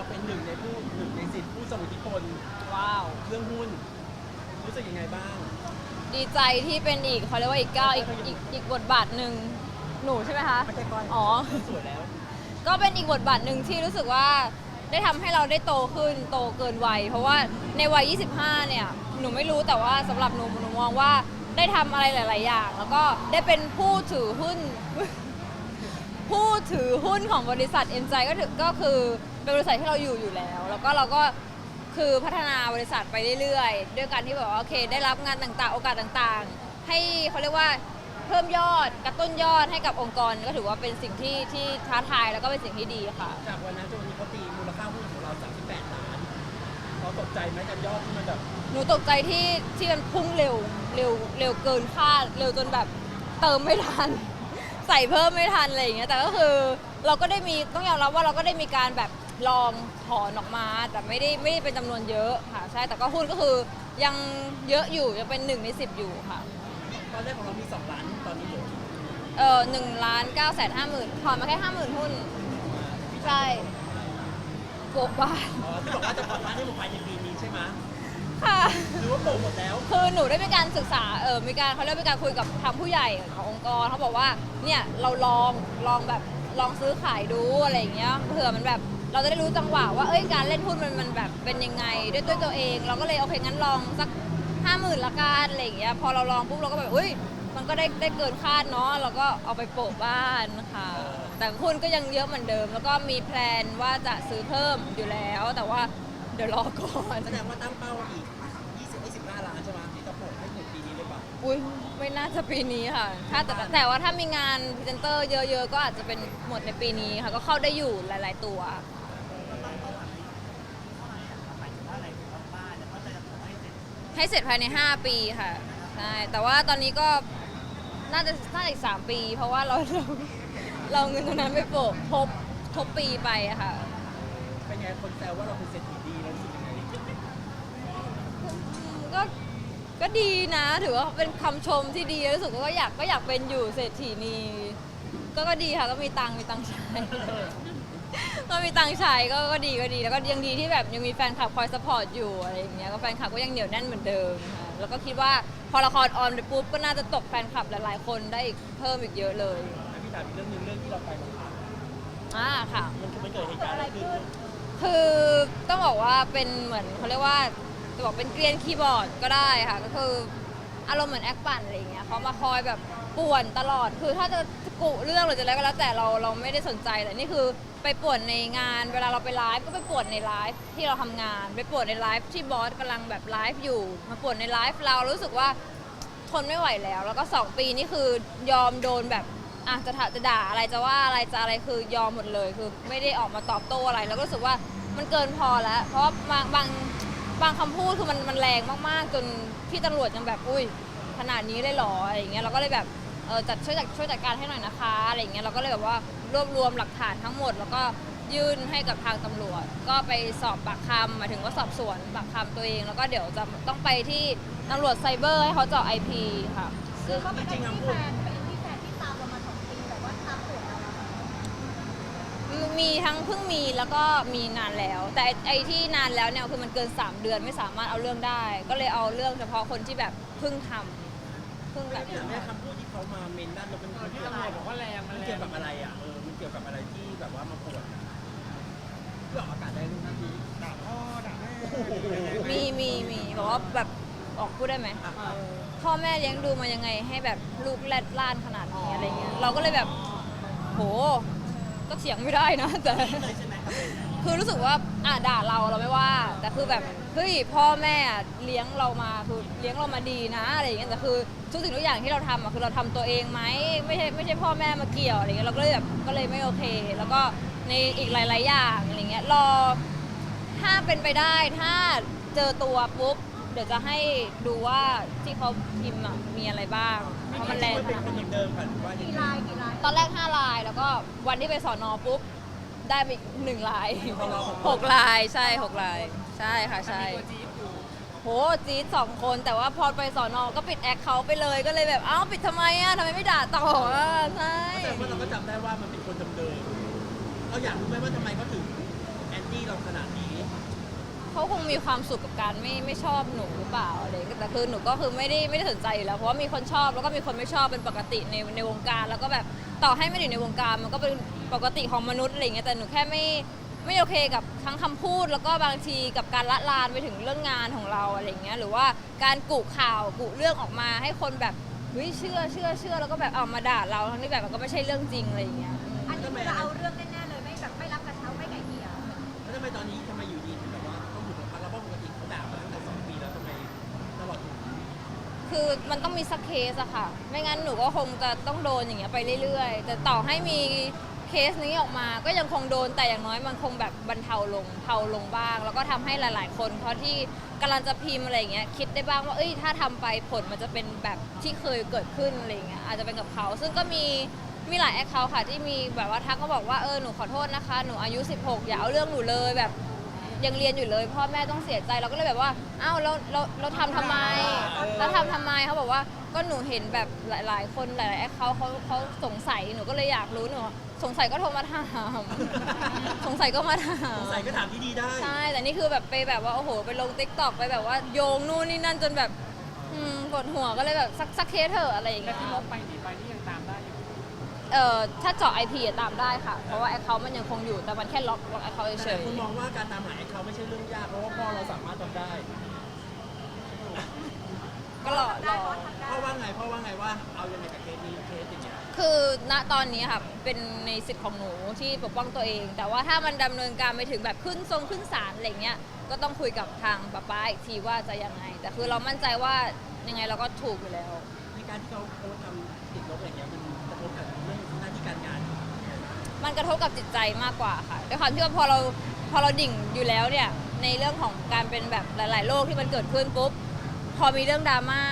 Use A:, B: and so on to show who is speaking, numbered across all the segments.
A: เราเป็นหนึ่งในผู้หนึ่งในสิทธิผู้ทรงอิทธิพล
B: ว้าว
A: เรื่องหุ้น รู้สึกยังไงบ้าง
B: ดีใจที่เป็นอีกเขาเรียกว่าอีกก้าวอีกอีกอีกบทบาทหนึ่งหนูใช่ไหมคะ
A: ไม่ใช่ก้อย
B: อ๋อ
A: สวยแล้ว
B: ก็เป็นอีกบทบาทหนึ่งที่รู้สึกว่าได้ทำให้เราได้โตขึ้นโตเกินวัย เพราะว่าในวัย 25 เนี่ย หนูไม่รู้แต่ว่าสำหรับหนูหนูมองว่าได้ทำอะไรหลาย ๆ อย่าง แล้วก็ได้เป็นผู้ถือหุ้น ผู้ถือหุ้นของบริษัทเอ็มใจก็ถือก็คือ เป็นบริษัทที่เราอยู่อยู่แล้ว แล้วก็เราก็คือพัฒนาบริษัทไปเรื่อยๆ ด้วยการที่แบบว่าโอเค ได้รับงานต่างๆ โอกาสต่างๆ ให้เขาเรียกว่าเพิ่มยอดกระตุ้นยอดให้กับองค์กรก็ถือว่าเป็นสิ่งที่ที่ท้าทายแล้วก็เป็นสิ่งที่ดีค่ะ
A: จากวันนั้นจนวันนี้เขาตีมูลค่าหุ้นของเรา38ล้านเราตกใจไหมกับยอดที่มันแบบ
B: หนูตกใจที่ที่มันพุ่งเร็วเร็วเร็วเกินคาดเร็วจนแบบเติมไม่ทัน ใส่เพิ่มไม่ทันอะไรอย่างเงี้ยแต่ก็คือเราก็ได้มีต้องยอมรับว่าเราก็ได้มีการแบบ ลองถอนออกมาแต่ไม่ได้ไม่ได้เป็นจำนวนเยอะค่ะ ใช่แต่ก็หุ้นก็คือยังเยอะอยู่ยังเป็นหนึ่งในสิบอยู่ค่ะ
A: ตอนแรกของเรามี 2 ล้านตอนนี้เหลือ
B: เออหนึ่งล้านเก้าแสนห้าหมื่นถอนมาแค่ห้าหมื่นหุ้น ใช่โกะบ้าน
A: อ๋อที่บอกว่าจะผ่อนร้านให้หมดภายในปีนี้ใช่ไหม
B: ค่ะ
A: หรือว่าโปรหมดแล้ว
B: คือหนูได้มีการศึกษา เออมีการเขาเรียกมีการคุยกับทางผู้ใหญ่ขององค์กรเขาบอกว่า เนี่ยเราลอง ลองแบบ ลองซื้อขายดูอะไรอย่างเงี้ย เผื่อมันแบบ เราจะได้รู้จังหวะว่าเอ้ยการเล่นหุ้นมันมันแบบเป็นยังไงด้วยตัวตัวเอง เราก็เลยโอเคงั้นลองสักห้าหมื่นละกันอะไรอย่างเงี้ยพอเราลองปุ๊บเราก็แบบอุ้ยมันก็ได้ได้เกินคาดเนาะเราก็เอาไปโปะบ้านค่ะแต่หุ้นก็ยังเยอะเหมือนเดิม แล้วก็มีแพลนว่าจะซื้อเพิ่มอยู่แล้ว แต่ว่าเดี๋ยวรอก่อน
A: แสดงว่าตั้งเป้าอีก 20 25 ล้านใช่ไหมที่จะโปรให้หมดปีนี้เลยป่ะ
B: อุ้ยไม่น่าจะปีนี้ค่ะถ้าแต่แต่ว่าถ้ามีงานพรีเซนเตอร์เยอะๆ ก็อาจจะเป็นหมดในปีนี้ค่ะ ก็เข้าได้อยู่หลาย ๆ ตัว ให้เสร็จภายใน 5 ปีค่ะใช่แต่ว่าตอนนี้ก็น่าจะน่าจะอีก 3 ปี เพราะว่าเราเราเราเงินตรงนั้นไปโปะทบทบปีไปอะค่ะ
A: เป็นไงคนแซวว่าเราเป็นเศรษฐีดีเรารู้สึกยังไง
B: ก็ก็ดีนะถือว่าเป็นคำชมที่ดีแล้วรู้สึกว่าก็อยากก็อยากเป็นอยู่เศรษฐีนีก็ก็ดีค่ะก็มีตังค์มีตังค์ใช้ ก็มีตังค์ใช้ก็ก็ดีก็ดีแล้วก็ยังดีที่แบบยังมีแฟนคลับคอยสปอร์ตอยู่อะไรอย่างเงี้ยก็แฟนคลับก็ยังเหนียวแน่นเหมือนเดิมค่ะแล้วก็คิดว่าพอละครออนไปปุ๊บก็น่าจะตกแฟนคลับหลายๆ คนได้อีกเพิ่มอีกเยอะเลย
A: แล้วพี่ถามอีกเรื่องหนึงเรื่องที่เราไปโรงพัก
B: อ่าค่ะ
A: มันคือมันเกิดเหตุการณ์อะไรขึ้น
B: คือต้องบอกว่าเป็นเหมือนเขาเรียกว่าจะบอกเป็นเกรียนคีย์บอร์ดก็ได้ค่ะ ก็คืออารมณ์เหมือนแอคปั่นอะไรอย่างเงี้ยเขามาคอยแบบป่วนตลอด คือถ้าจะ กุเรื่องหรือจะอะไรก็แล้วแต่เราเราไม่ได้สนใจแต่นี่คือไปปวนในงาน เวลาเราไปไลฟ์ก็ไปปวนในไลฟ์ที่เราทำงาน ไปปวนในไลฟ์ที่บอสกำลังแบบไลฟ์อยู่มาปวนในไลฟ์เรารู้สึกว่าทนไม่ไหวแล้ว แล้วก็2ปีนี่คือยอมโดนแบบอะจะถาจะด่าอะไรจะว่าอะไรจะอะไรคือยอมหมดเลย คือไม่ได้ออกมาตอบโต้อะไร แล้วก็รู้สึกว่ามันเกินพอแล้ว เพราะว่าบางบางบางคำพูดคือมันมันแรงมากๆ จนพี่ตำรวจยังแบบอุ้ยขนาดนี้เลยเหรออะไรอย่างเงี้ยเราก็เลยแบบ เออจัดช่วยจัดช่วยจัดการให้หน่อยนะคะอะไรอย่างเงี้ยเราก็เลยแบบว่ารวบรวมหลักฐานทั้งหมด แล้วก็ยื่นให้กับทางตำรวจ ก็ไปสอบปากคำหมายถึงว่าสอบสวนปากคำตัวเอง แล้วก็เดี๋ยวจะต้องไปที่ตำรวจไซเบอร์ให้เขาเจาะ IP ค่ะ ซึ่ง
A: จริงๆอะพูด
B: มีทั้งเพิ่งมีแล้วก็มีนานแล้ว แต่ไอ้ไอ้ที่นานแล้วเนี่ยคือมันเกิน 3 เดือนไม่สามารถเอาเรื่องได้ ก็เลยเอาเรื่องเฉพาะคนที่แบบเพิ่งทำ เพิ่งแบบ
A: อย่างแม่คำพูดที่เขามาเมนด้านเราเป็นมันเกี่ยวกับบอกว่าแรงมันเกี่ยวกับอะไรอะเออมันเกี่ยวกับอะไรที่แบบว่ามาปวดเพื่อออกอากาศได้รู้นาทีด่าพ่อด่าแม่
B: มีมีมีบอกว่าแบบออกพูดได้ไหม
A: อะ
B: พ่อแม่เลี้ยงดูมายังไงให้แบบลูกแรดล่านขนาดนี้อะไรเงี้ยเราก็เลยแบบโหก็เถียงไม่ได้นะแต่
A: เลยใช่ไหมครับ
B: คือรู้สึกว่าอะด่าเราเราไม่ว่า แต่คือแบบ เฮ้ยพ่อแม่อะเลี้ยงเรามาคือเลี้ยงเรามาดีนะอะไรอย่างเงี้ยแต่คือทุกสิ่งทุกอย่างที่เราทำอะคือเราทำตัวเองไหมไม่ใช่ไม่ใช่พ่อแม่มาเกี่ยวอะไรเงี้ยเราก็เลยแบบก็เลยไม่โอเค แล้วก็ในอีกหลาย ๆ อย่างอะไรเงี้ยรอถ้าเป็นไปได้ถ้าเจอตัวปุ๊บเดี๋ยวจะให้ดูว่าที่เขาพิมพ์อะมีอะไรบ้างเพราะมันแรง
A: เป็น
B: นะ
A: คนอย่างเดิมค่ะหรือว่าอย่างไร
B: ตอนแรก5ลายแล้วก็วันที่ไปสอนอปุ๊บได้ไปอีกหนึ่งลายหกลายใช่หกลาย ใช่ค่ะใช่โหจี๊ดสองคนแต่ว่าพอไปสอนอก็ปิดแอคเขาท์ไปเลยก็เลยแบบเอ้าปิดทำไมอะทำไมไม่ด่าต่ออะใช่
A: แต่ว่าเราก็จำได้ว่ามันเป็นคนเดิมๆเราอยากรู้ไหมว่าทำไมเขาถึงแอนตี้เราขนาด
B: เขาคงมีความสุขกับการไม่ไม่ชอบหนูหรือเปล่าอะไรอย่างเงี้ยแต่คือหนูก็คือไม่ได้ไม่ได้สนใจอยู่แล้วเพราะว่ามีคนชอบแล้วก็มีคนไม่ชอบเป็นปกติในในวงการ แล้วก็แบบต่อให้ไม่ได้อยู่ในวงการมันก็เป็นปกติของมนุษย์อะไรอย่างเงี้ยแต่หนูแค่ไม่ ไม่โอเคกับทั้งคำพูดแล้วก็บางทีกับการละลานไปถึงเรื่องงานของเราอะไรอย่างเงี้ยหรือว่าการกุข่าวกุเรื่องออกมาให้คนแบบเฮ้ยเชื่อเชื่อเชื่อแล้วก็แบบเอามาด่าเราทั้งที่แบบมันก็ไม่ใช่เรื่องจริงอะไรอย่างเงี้ย
C: อันนี้คือเราเอาเรื่องแน่ๆเลยไม่แบบไม่รับกระเช้าไม่ไก่เกลี่ย
A: แล้วทำไมตอนนี้ทำไมอยู่ดีถึงแบบว่าต้องถูกพักแล้วเพราะปกติเขาด่ามาตั้งแต่สองปีแล้วทำไมตลอดถึง
B: คือมันต้องมีสักเคสอะค่ะ ไม่งั้นหนูก็คงจะต้องโดนอย่างเงี้ยไปเรื่อยๆ แต่ต่อให้มี เคสนี้ออกมาก็ยังคงโดนแต่อย่างน้อยมันคงแบบบรรเทาลงเทาลงบ้าง แล้วก็ทำให้หลาย ๆ คนเพราะที่กำลังจะพิมพ์อะไรอย่างเงี้ยคิดได้บ้างว่าเอ้ยถ้าทำไปผลมันจะเป็นแบบที่เคยเกิดขึ้นอะไรอย่างเงี้ยอาจจะเป็นกับเขาซึ่งก็มีมีหลายแอคเคาท์ค่ะที่มีแบบว่าทักก็บอกว่าเออหนูขอโทษนะคะหนูอายุ 16 อย่าเอาเรื่องหนูเลยแบบ ยังเรียนอยู่เลยพ่อแม่ต้องเสียใจเราก็เลยแบบว่าอ้าวเราเราเราทำทำไมเราทำทำไมเขาบอกว่า ก็หนูเห็นแบบหลาย ๆ คนหลายๆแอคเขาเขาเขาสงสัยหนูก็เลยอยากรู้หนูบอกสงสัยก็โทรมาถาม สงสัยก็มาถาม
A: สงสัยก็ถามที่ดีได้
B: ใช่แต่นี่คือแบบไปแบบว่าโอ้โหไปลงติ๊กต็อกไปแบบว่าโยงนู่นนี่นั่นจนแบบอืมปวดหัวก็เลยแบบสักสักเคสเถอะอะไรอย่าง
D: แต่
B: เงี้ย
D: ที่ลบไปหนีไปนี่ยังตามได้อยู่
B: เอ่อถ้าเจาะ IP อะตามได้ค่ะ เพราะว่าแอคเคาท์มันยังคงอยู่แต่มันแค่ล็อกล็อกแอคเคาท์เฉ
A: แต่
B: ย
A: คุณมองว่าการตามหาเขาไม่ใช่เรื่องยากเพราะว่าพ่อเราสามารถทำได้
B: ๆ ก็รอรอ
A: พ่อว่าไงพ่อว่าไงว่าเอายังไงกับเคสนี้เคสอย่างเงี้ย
B: คือณตอนนี้ค่ะเป็นในสิทธิ์ของหนูที่ปกป้องตัวเอง แต่ว่าถ้ามันดำเนินการไปถึงแบบขึ้นทรงขึ้นศาลอะไรเงี้ยก็ต้องคุยกับทางป้าป้าอีกทีว่าจะยังไง แต่คือเรามั่นใจว่ายังไงเราก็ถูกอยู่แล้ว
A: ในการที่เขาโพสต์ทำติดลบอย่างเงี้ยมันกระทบกับเรื่องหน้าที่การงาน
B: มันกระทบกับจิตใจมากกว่าค่ะด้วยความที่ว่าพอเราพอเราดิ่งอยู่แล้วเนี่ยในเรื่องของการเป็นแบบหลาย ๆ โรคที่มันเกิดขึ้นปุ๊บ พอมีเรื่องดราม่า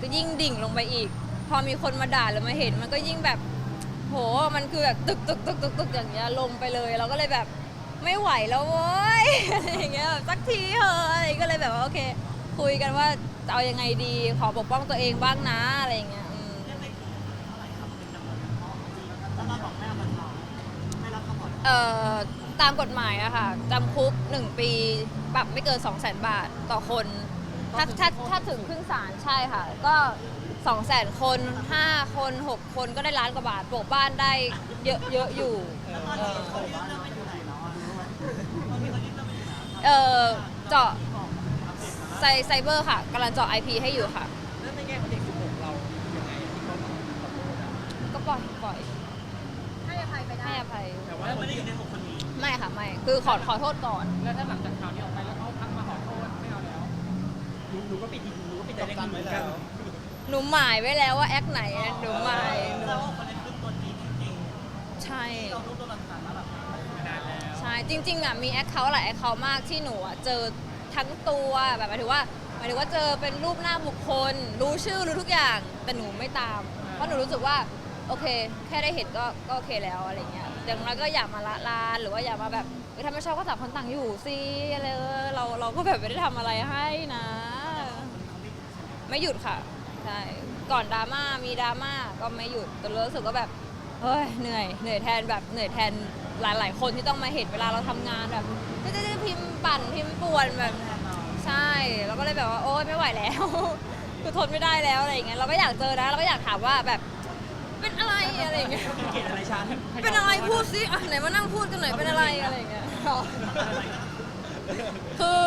B: ก็ยิ่งดิ่งลงไปอีก พอมีคนมาด่าหรือมาเห็น มันก็ยิ่งแบบโหมันคือแบบตึกตึกตึกตึกตึกอย่างเงี้ยลงไปเลย เราก็เลยแบบไม่ไหวแล้วเว้ยอะไรอย่างเงี้ยแบบสักทีเถอะอะไรก็เลยแบบว่าโอเค คุยกันว่าจะเอายังไงดี ขอปกป้องตัวเองบ้างนะอะไรอย่างเงี้ยอืมเอ่อตามกฎหมายอะค่ะจำคุก 1 ปี ปรับไม่เกิน 2 0 0 0 0 0 บาทต่อคน ถ้าถ้าถ้าถึงขึ้นศาลใช่ค่ะ ก็2 0 0 0 0 0คน5คน6คนก็ได้ล้านกว่าบาทปลูกบ้านได้เยอะเยอะอยู่เออเจาะไซไซเบอร์ค่ะกำลังเจาะ IP ให้อยู่ค่ะ
A: แล้วในแง่ของเด็ก16เรายังไงที่เขาขอโทษอะ
B: ก็ปล่อยปล่อย
C: ให้อภัยไปได้
B: ให้อภัย
A: แต่ว่าไม่ได้อยู่ในหกคนนี้
B: ไม่ค่ะไม่คือขอขอโทษก่อน
D: แล้วถ้าหลังจากข่าวนี้ออกไปแล้วเขาทักมาขอโทษไม่เอาแล้ว
A: หนูหนูก็ปิดทีหนูก็ปิดใจเล็กเหมือนกัน
B: หนูหมายไว้แล้วว่าแอคไหนอะหนูหมายใช่
D: นานแล้ว
B: ใช่จริงๆอะมีแอคเคาท์หลายแอคเคาท์มากที่หนูอะเจอทั้งตัวแบบหมายถึงว่าหมายถึงว่าเจอเป็นรูปหน้าบุคคล รู้ชื่อรู้ทุกอย่าง แต่หนูไม่ตาม เพราะหนูรู้สึกว่าโอเค แค่ได้เห็นก็ก็โอเคแล้วอะไรเงี้ยอย่างน้อยก็อย่ามาละลานหรือว่าอย่ามาแบบเฮ้ยถ้าไม่ชอบก็ต่างคนต่างอยู่สิอะไรเออเราเราก็แบบไม่ได้ทำอะไรให้นะ ไม่หยุดค่ะใช่ก่อนดราม่ามีดราม่าก็ไม่หยุดแต่รู้สึกว่าแบบเฮ้ยเหนื่อยเหนื่อยแทนแบบเหนื่อยแทนหลาย ๆ คนที่ต้องมาเห็นเวลาเราทำงานแบบจะจะพิมพ์ปั่นพิมพ์ป่วนแบบใช่แล้วก็เลยแบบว่าโอ๊ยไม่ไหวแล้วคือทนไม่ได้แล้วอะไรอย่างเงี้ยเราก็อยากเจอนะเราก็อยากถามว่าแบบเป็นอะไรอะไรอย่างเงี้ย
A: เกลียดอะไรฉัน
B: เป็นอะไรพูดสิอะไหนมานั่งพูดกันหน่อยเป็นอะไรอะไรอย่างเงี้ยคือ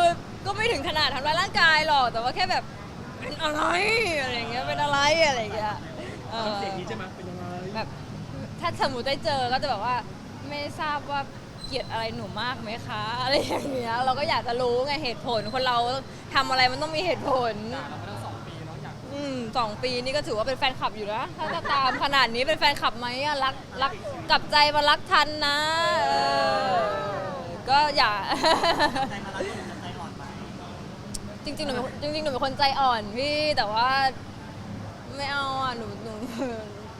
B: ก็ไม่ถึงขนาดทำร้ายร่างกายหรอกแต่ว่าแค่แบบ เป็นอะไรอะไรอย่างเงี้ยเป็นอะไรอะไรอย่างเงี้ยออ
A: เสียงนี้ใช่ไหมเป็นยังไง
B: แบบถ้าสมมติได้เจอก็จะแบบว่าไม่ทราบว่าเกลียดอะไรหนูมากไหมคะ อะไรอย่างเงี้ยเราก็อยากจะรู้ไงเหตุผลคนเราทำอะไรมันต้องมีเหตุผล
D: ด่าเรามาตั้งสองปีเนาะอยาก
B: อืมสองปีนี่ก็ถือว่าเป็นแฟนคลับอยู่นะถ้าจะตามขนาดนี้เป็นแฟนคลับไหมอะรักรักกลับใจมารักทันนะเออก็อย่า จริงๆหนูเป็นจริงๆหนูเป็นคนใจอ่อนพี่แต่ว่าไม่เอาอะหนูหนู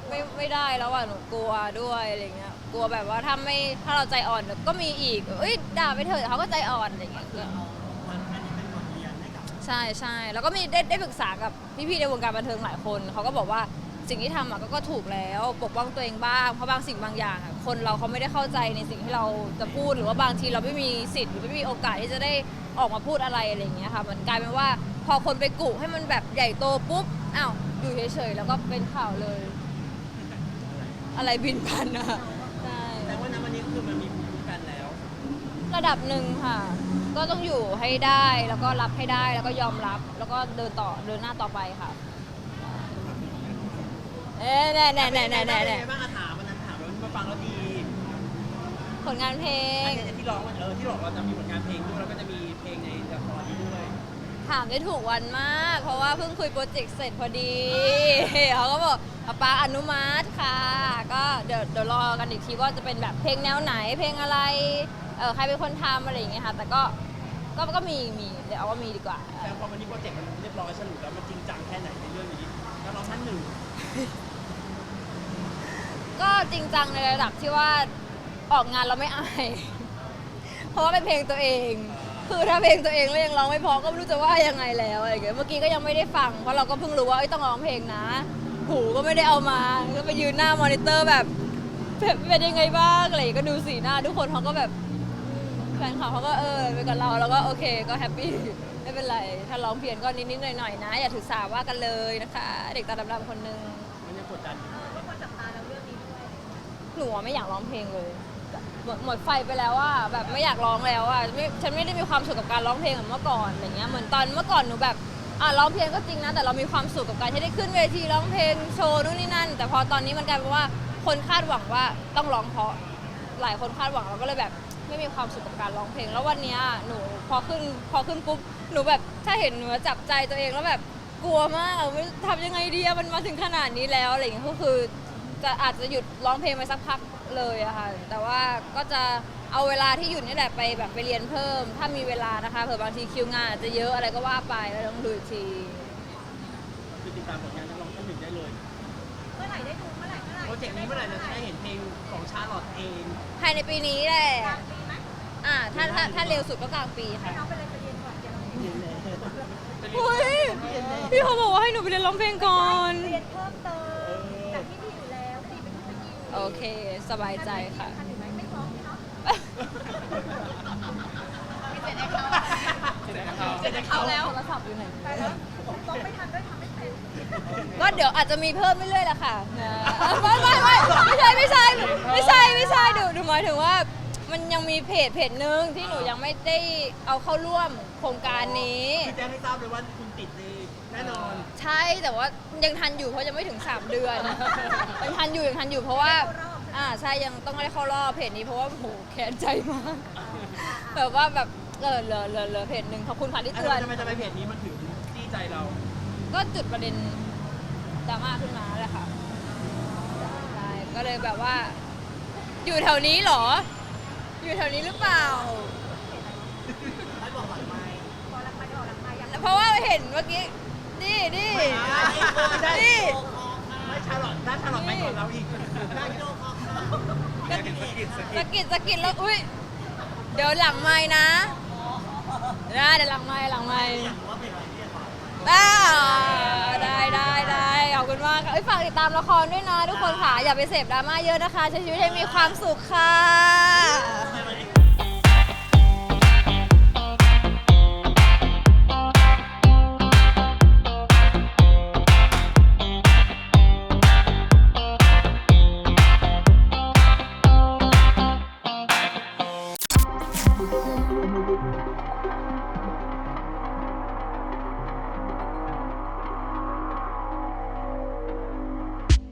B: ไม่ไม่ได้แล้วอะหนูกลัวด้วยอะไรเงี้ยกลัวแบบว่าถ้าไม่ถ้าเราใจอ่อนเดี๋ยวก็มีอีกเอ้ยด่าไปเถอะเดี๋ยวเขาก็ใจอ่อนอะไรเงี้ยก็ใช่ใช่แล้วก็มีได้ได้ปรึกษากับพี่ๆในวงการบันเทิงหลายคนเขาก็บอกว่าสิ่งที่ทำอะก็ก็ถูกแล้วปกป้องตัวเองบ้างเพราะบางสิ่งบางอย่างอะคนเราเขาไม่ได้เข้าใจในสิ่งที่เราจะพูดหรือว่าบางทีเราไม่มีสิทธิ์หรือไม่มีโอกาสที่จะได้ ออกมาพูดอะไรอะไรอย่างเงี้ยค่ะ มันกลายเป็นว่าพอคนไปกุให้มันแบบใหญ่โตปุ๊บอ้าวอยู่เฉยๆแล้วก็เป็นข่าวเลย อะไรบินพันอะใช่
A: แต่ว่านั้นวันนี้ก็คือมันมีภูมิคุ้มกันแล้ว
B: ระดับหนึ่งค่ะ ก็ต้องอยู่ให้ได้แล้วก็รับให้ได้แล้วก็ยอมรับ แล้วก็เดินต่อเดินหน้าต่อไปค่ะ เอ๊ะแน่แน่แน่แน่แน่
A: เป็น
B: แน่
A: ไงบ้างอะถามมันนั้นถามแล้วมาฟังแล้วดี
B: ผลงานเพลง
A: อันนี้ที่ร้องมันเออที่บอกเราจะมีผลงานเพลงด้วยแล้วก็จะมีเพลงในละครนี้ด้วย
B: ถามได้ถูกวันมาก เพราะว่าเพิ่งคุยโปรเจกต์เสร็จพอดีเขาก็บอกป๊าป๊าอนุมัติค่ะ ก็เดี๋ยวเดี๋ยวรอกันอีกทีว่าจะเป็นแบบเพลงแนวไหน เพลงอะไรเออใครเป็นคนทำอะไรอย่างเงี้ยค่ะ แต่ก็ก็ก็มีมีเดี๋ยวเอาว่ามีดีกว่า
A: แต่พอวันนี้โปรเจกต์มันเรียบร้อยสรุปแล้วมันจริงจังแค่ไหนในเรื่องนี้แล้วเราท่านหนึ่ง
B: ก็จริงจังในระดับที่ว่าออกงานเราไม่อาย เพราะว่าเป็นเพลงตัวเอง คือถ้าเพลงตัวเองแล้วยังร้องไม่พอก็ไม่รู้จะว่ายังไงแล้วอะไรอย่างเงี้ยเมื่อกี้ก็ยังไม่ได้ฟังเพราะเราก็เพิ่งรู้ว่าเอ้ยต้องร้องเพลงนะ หูก็ไม่ได้เอามาก็ไปยืนหน้ามอนิเตอร์แบบแบบเป็นยังไงบ้างอะไรอย่างเงี้ยก็ดูสีหน้า ทุกคนเขาก็แบบแฟนคลับเขาก็เออไปกับเราแล้วก็โอเคก็แฮปปี้ไม่เป็นไร ถ้าร้องเพี้ยนก็นิดๆหน่อยๆนะ อย่าถือสาว่ากันเลยนะคะ เด็กตาดำๆคนนึง
A: มันยังกดดันอยู่
C: ทุกคนจับตาเราเรื่องนี้ด้วย
B: หนูอะไม่อยากร้องเพลงเลย หมดหมดไฟไปแล้วว่าแบบไม่อยากร้องแล้วอะไม่ฉันไม่ได้มีความสุขกับการร้องเพลงเหมือนเมื่อก่อนอะไรเงี้ยเหมือนตอนเมื่อก่อนหนูแบบอะร้องเพลงก็จริงนะ แต่เรามีความสุขกับการที่ได้ขึ้นเวทีร้องเพลงโชว์นู่นนี่นั่น แต่พอตอนนี้มันกลายเป็นว่าคนคาดหวังว่าต้องร้องเพราะหลายคนคาดหวังเราก็เลยแบบไม่มีความสุขกับการร้องเพลง แล้ววันเนี้ยหนูพอขึ้นพอขึ้นปุ๊บหนูแบบถ้าเห็นหนูจับใจตัวเองแล้วแบบกลัวมากไม่ทำยังไงดีอะมันมาถึงขนาดนี้แล้วอะไรอย่างเงี้ยก็คือ จะอาจจะหยุดร้องเพลงไปสักพักเลยอะค่ะ แต่ว่าก็จะเอาเวลาที่หยุดนี่แหละไปแบบไปเรียนเพิ่ม ถ้ามีเวลานะคะเผื่อบางทีคิวงานอาจจะเยอะอะไรก็ว่าไปแล้วต้องดูอีกที
A: คือติดตามผลงานนักร้องท่านหนึ่งได้เลย
C: เมื่อไหร่ได้ดูเมื่อไหร่เมื่อไหร่
A: โปรเจกต์นี้เมื่อไหร่เราจะได้เห็นเพลงของชาลอตเอง
B: ภายในปีนี้แหละ
C: กลางปีไหม
B: อ่า ถ้าถ้าถ้าเร็วสุดก็กลางปี
C: ให้
B: ค่ะ
C: น้องไปเลยไปเรียนก่อนเดี๋ยวเรา
A: เรียนเลย
B: อุ้ยพี่เขาบอกว่าให้หนูไปเรียนร้องเพลงก่อน
C: เรียนเพิ่มเติมจากที่ดีอยู่แล้วดีเป็นที่ดี
B: โอ เค สบายใจค่ะ
C: ทันอยู่ไหมไม่พร้อมใช่เนาะ
D: เสร็จแล้วเขา
A: เสร็จเขาแล้ว
B: โทรศัพท์อยู่ไหน
C: แต่แล้วผมต้องไม่ทันด้วยทำไม่เป็น
B: ก็เดี๋ยวอาจจะมีเพิ่มเรื่อยๆแหละค่ะนะไม่ไม่ไม่ไม่ใช่ไม่ใช่ไม่ใช่ไม่ใช่ดูดูหมายถึงว่า มันยังมีเพจเพจหนึ่งที่หนูยังไม่ได้เอาเข้าร่วม โครงการนี้
A: คือแจ้งให้ทราบเลยว่าคุณติดเลยแน่นอน
B: ใช่แต่ว่ายังทันอยู่เพราะยังไม่ถึง 3 เดือน ยังทันอยู่ยังทันอยู่เพราะว่าอ่าใช่ยังต้องได้เข้ารอบเพจนี้เพราะว่าโหแค้นใจมากแบบว่าแบบเออเหลือเหลือเหลือเพจหนึ่งขอบคุณค่ะที่
A: อะ
B: เตือน
A: ทำไมทำไมเพจนี้มันถึงจี้ใจเรา
B: ก็จุดประเด็นดราม่าขึ้นมาแหละค่ะใช่ก็เลยแบบว่า อยู่แถวนี้เหรอ อยู่แถวนี้หรือเปล่า
C: พอรักไปออกรักมาอย่าง
B: เพราะว่าเห็นเมื่อกี้ นี่นี่
A: ไม่ได้
B: นี่
A: ไม่ชาลอตถ้าชาลอตไปก่อนเราอีกได้โยก
B: สะกิดสะกิดแล้ว อุ้ย เดี๋ยวหลังไม้นะได้เดี๋ยวหลังไม้หลังไม้ได้ได้ได้ได้ขอบคุณมากค่ะเอ้ยฝากติดตามละครด้วยนะทุกคนค่ะ อย่าไปเสพดราม่าเยอะนะคะ ใช้ชีวิตให้มีความสุขค่ะ
A: ทำไมวันนี้